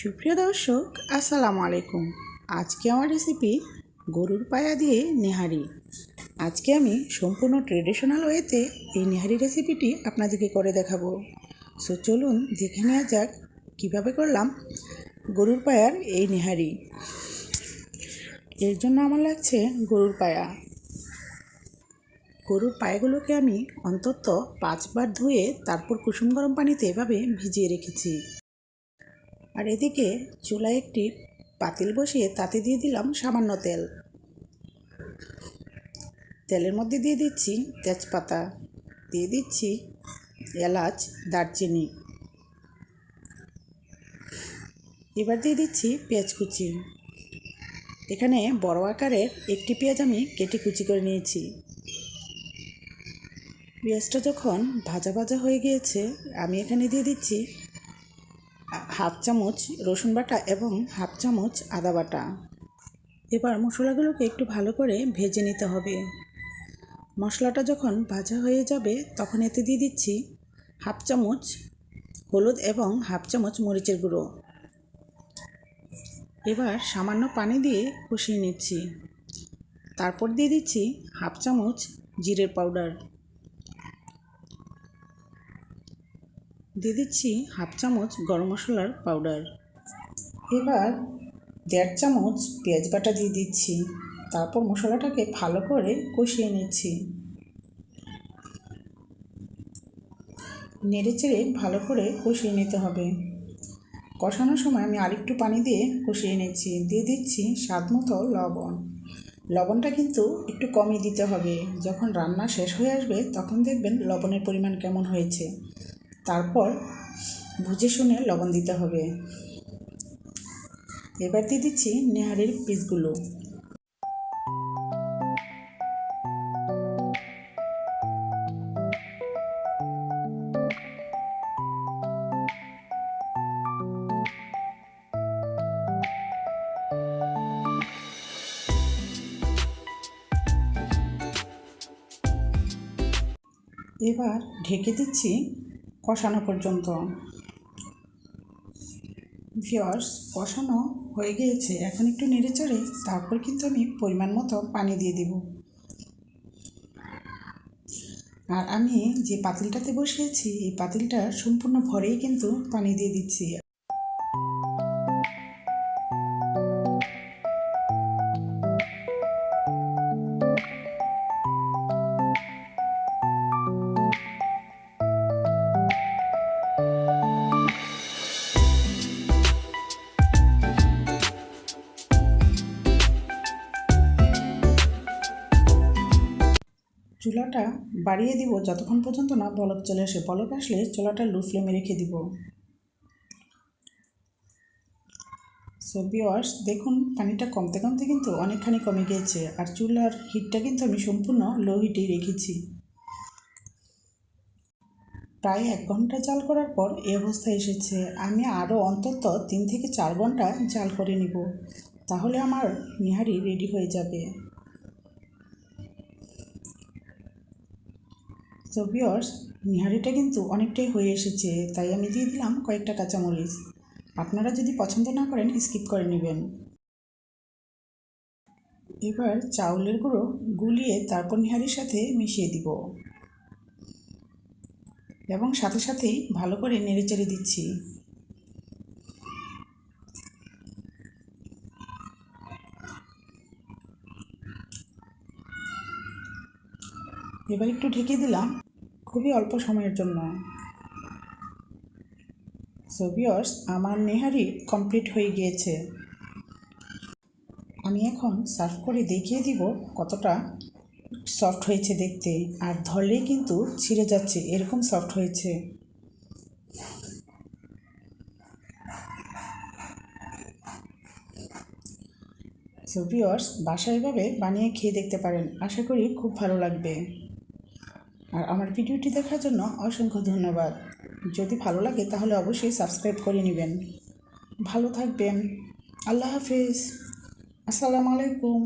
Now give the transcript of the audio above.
সুপ্রিয় দর্শক, আসসালামু আলাইকুম। আজকে আমার রেসিপি গরুর পায়া দিয়ে নেহারি। আজকে আমি সম্পূর্ণ ট্রেডিশনাল ওয়েতে এই নেহারি রেসিপিটি আপনাদেরকে করে দেখাবো। সো চলুন দেখে নেওয়া যাক কীভাবে করলাম গরুর পায়ার এই নেহারি। এর জন্য আমার লাগছে গরুর পায়া। গরুর পায়াগুলোকে আমি অন্তত পাঁচবার ধুয়ে তারপর কুসুম গরম পানিতে এভাবে ভিজিয়ে রেখেছি। আর এদিকে চুলায় একটি পাতিল বসিয়ে তাতে দিয়ে দিলাম সামান্য তেল। তেলের মধ্যে দিয়ে দিচ্ছি তেজপাতা, দিয়ে দিচ্ছি এলাচ, দারচিনি। এবার দিয়ে দিচ্ছি পেঁয়াজ কুচি। এখানে বড় আকারের একটি পেঁয়াজ আমি কেটে কুচি করে নিয়েছি। পেঁয়াজটা যখন ভাজা ভাজা হয়ে গিয়েছে, আমি এখানে দিয়ে দিচ্ছি হাফ চামচ রসুন বাটা এবং হাফ চামচ আদা বাটা। এবার মশলাগুলোকে একটু ভালো করে ভেজে নিতে হবে। মশলাটা যখন ভাজা হয়ে যাবে, তখন এতে দিয়ে দিচ্ছি হাফ চামচ হলুদ এবং হাফ চামচ মরিচের গুঁড়ো। এবার সামান্য পানি দিয়ে কষিয়ে নিচ্ছি। তারপর দিয়ে দিচ্ছি হাফ চামচ জিরের পাউডার। দিয়ে দিচ্ছি হাফ চামচ গরম মশলার পাউডার এবার দেড় চামচ পেঁয়াজ বাটা দিয়ে দিচ্ছি। তারপর মশলাটাকে ভালো করে কষিয়ে নিচ্ছি। নেড়ে চেড়ে ভালো করে কষিয়ে নিতে হবে। কষানোর সময় আমি আরেকটু পানি দিয়ে কষিয়ে নিচ্ছি। দিয়ে দিচ্ছি স্বাদ মতো লবণ। লবণটা কিন্তু একটু কমই দিতে হবে। যখন রান্না শেষ হয়ে আসবে তখন দেখবেন লবণের পরিমাণ কেমন হয়েছে। তারপর বুঝে শুনে লবণ দিতে হবে। এবার দিয়ে দিচ্ছি নেহারির পিসগুলো। এবার ঢেকে দিচ্ছি কষানো পর্যন্ত। ভিওর্স কষানো হয়ে গিয়েছে। এখন একটু নেড়ে চড়ে তারপর কিন্তু আমি পরিমাণ মতো পানি দিয়ে দেব। আর আমি যে পাতিলটাতে বসিয়েছি, এই পাতিলটা সম্পূর্ণ ভরেই কিন্তু পানি দিয়ে দিচ্ছি। চুলাটা বাড়িয়ে দিব যতক্ষণ পর্যন্ত না বলক চলে আসে। বলক আসলে চুলাটা লো ফ্লেমে রেখে দিব। সো বিওয়ার্স দেখুন, পানিটা কমতে কমতে কিন্তু অনেকখানি কমে গিয়েছে আর চুলার হিটটা কিন্তু আমি সম্পূর্ণ লো হিটেই রেখেছি। প্রায় এক ঘণ্টা জাল করার পর এ অবস্থায় এসেছে। আমি আরও অন্তত তিন থেকে চার ঘণ্টা জাল করে নিব। তাহলে আমার নিহারি রেডি হয়ে যাবে। সো বিয়র্স নিহারিটা কিন্তু অনেকটাই হয়ে এসেছে, তাই আমি দিয়ে দিলাম কয়েকটা কাঁচামরিচ। আপনারা যদি পছন্দ না করেন স্কিপ করে নেবেন। এবার চাউলের গুঁড়ো গুলিয়ে তারপর নিহারির সাথে মিশিয়ে দিব। এবং সাথে সাথেই ভালো করে নেড়ে চেড়ে দিচ্ছি। এবার একটু ঢেকে দিলাম। খুবই অল্প সময়ের জন্য। সোভিয়র্স আমার নেহারি কমপ্লিট হয়ে গিয়েছে। আমি এখন সার্ভ করে দেখিয়ে দিব কতটা সফট হয়েছে দেখতে। আর ধরলেই কিন্তু ছিঁড়ে যাচ্ছে, এরকম সফট হয়েছে। সো ভিওর্স বাসায় এভাবে বানিয়ে খেয়ে দেখতে পারেন। আশা করি খুব ভালো লাগবে। আর আমার ভিডিওটি দেখার জন্য অসংখ্য ধন্যবাদ। যদি ভালো লাগে, তাহলে অবশ্যই সাবস্ক্রাইব করে নেবেন। ভালো থাকবেন। আল্লাহ হাফিজ। আসসালামু আলাইকুম।